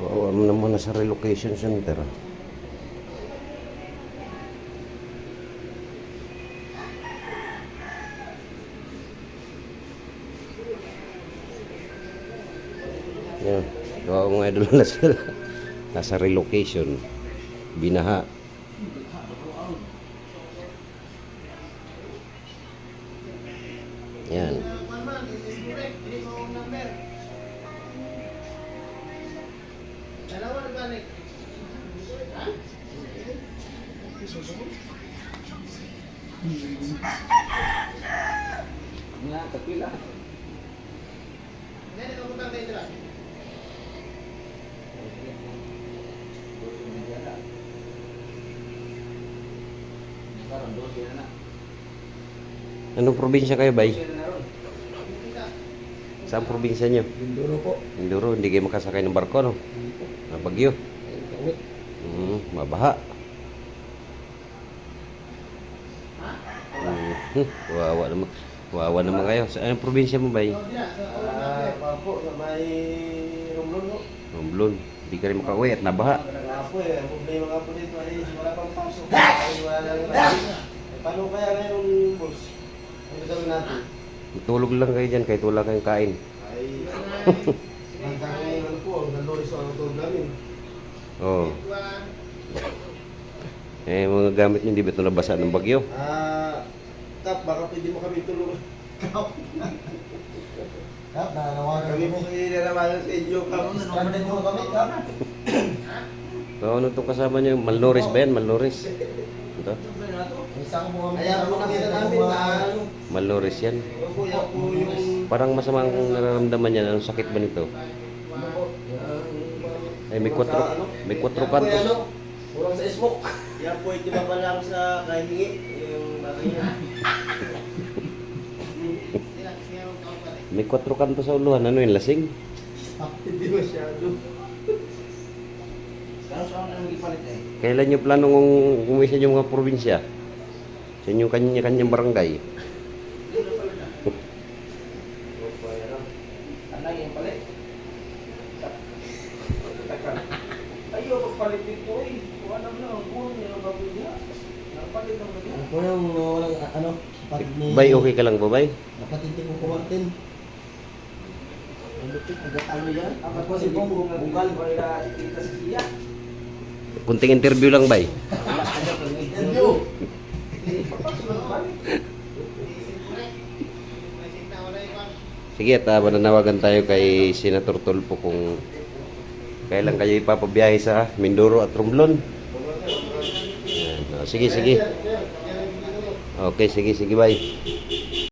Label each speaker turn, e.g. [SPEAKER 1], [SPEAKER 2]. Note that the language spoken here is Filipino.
[SPEAKER 1] Oo, mo naman na sa relocation center. Yan. Gawa mga idol na sila. Nasa relocation. Binaha. Yan.
[SPEAKER 2] Nga, kapila. Karon, dos yan na.
[SPEAKER 1] Anong probinsya kayo, bay? Saan probinsya nyo?
[SPEAKER 2] Mindoro po.
[SPEAKER 1] Mindoro, hindi kayo makasakay ng barko, no? Na bagyo.
[SPEAKER 2] Kawit.
[SPEAKER 1] Hmm, mabaha. Hmm, wawa naman. Wawa naman kayo. Sa anong probinsya mo, bay?
[SPEAKER 2] Ah, papo, sa may Romblon po.
[SPEAKER 1] Romblon. Hindi ka rin makauwi at nabaha.
[SPEAKER 2] Nag-apo eh. Ang problema nga po dito ay wala pang pasok. Pasok. Eh, Paano kaya ngayon, boss? Ano gawin natin?
[SPEAKER 1] Tulog lang kayo dyan kahit wala kayong kain.
[SPEAKER 2] Ay, hanggang ngayon po, ang naloris ang tulog namin.
[SPEAKER 1] Oo. Eh, mga gamit nyo, hindi ba ito nabasa ng bagyo?
[SPEAKER 2] Ah, Kap, baka pwede mo kami tulungan. Kap,
[SPEAKER 3] Kap, nanawagan
[SPEAKER 2] kami mo
[SPEAKER 3] kami.
[SPEAKER 2] kayo nilalaman sa inyo, Kap.
[SPEAKER 3] Stranded mo kami, Kap.
[SPEAKER 1] Oo, ano itong kasama nyo? Malnouris ba yan? Malnouris. Ito?
[SPEAKER 3] Isang kami.
[SPEAKER 2] Po nakita namin na ano,
[SPEAKER 1] Malnouris yan.
[SPEAKER 2] ano po, yan po yung...
[SPEAKER 1] Parang masamang nararamdaman yan. Anong sakit ba nito?
[SPEAKER 2] Ano po,
[SPEAKER 1] Ay, may kwatro,
[SPEAKER 2] sa ano?
[SPEAKER 1] may kwatro
[SPEAKER 2] Yan Kulang sa smoke. Yan po, ito ba lang sa kahingi, yung bagay niya.
[SPEAKER 1] May kwatro kantos sa uluhan. Ano yun? Lasing?
[SPEAKER 2] Hindi masyado. Eh?
[SPEAKER 1] Kailan nyo planong umuwi sa inyong mga probinsya? Sa inyong kanya-kanyang barangay?
[SPEAKER 2] Ano yung palit? Ayaw, magpalit dito eh. Kung alam na, ang buwan niya, ang baboy niya. Nagpalit ng gabi.
[SPEAKER 3] Ano po yung walang ano, kapatid ni...
[SPEAKER 1] Bay, okay ka lang ba, bay?
[SPEAKER 3] Kapatid ni Kuko Martin.
[SPEAKER 2] Ang lupit, nagatalo yan. Ang
[SPEAKER 3] Ako si Bong,
[SPEAKER 2] Bunggal, wala kita sa siya.
[SPEAKER 1] Kunting interview lang, bay.
[SPEAKER 3] Interview!
[SPEAKER 1] Sige, at uh, mananawagan tayo kay Senator Tulfo kung kailan kayo ipapabiyahe sa Mindoro at Romblon. Oh, sige, sige. Okay, sige, sige, bye.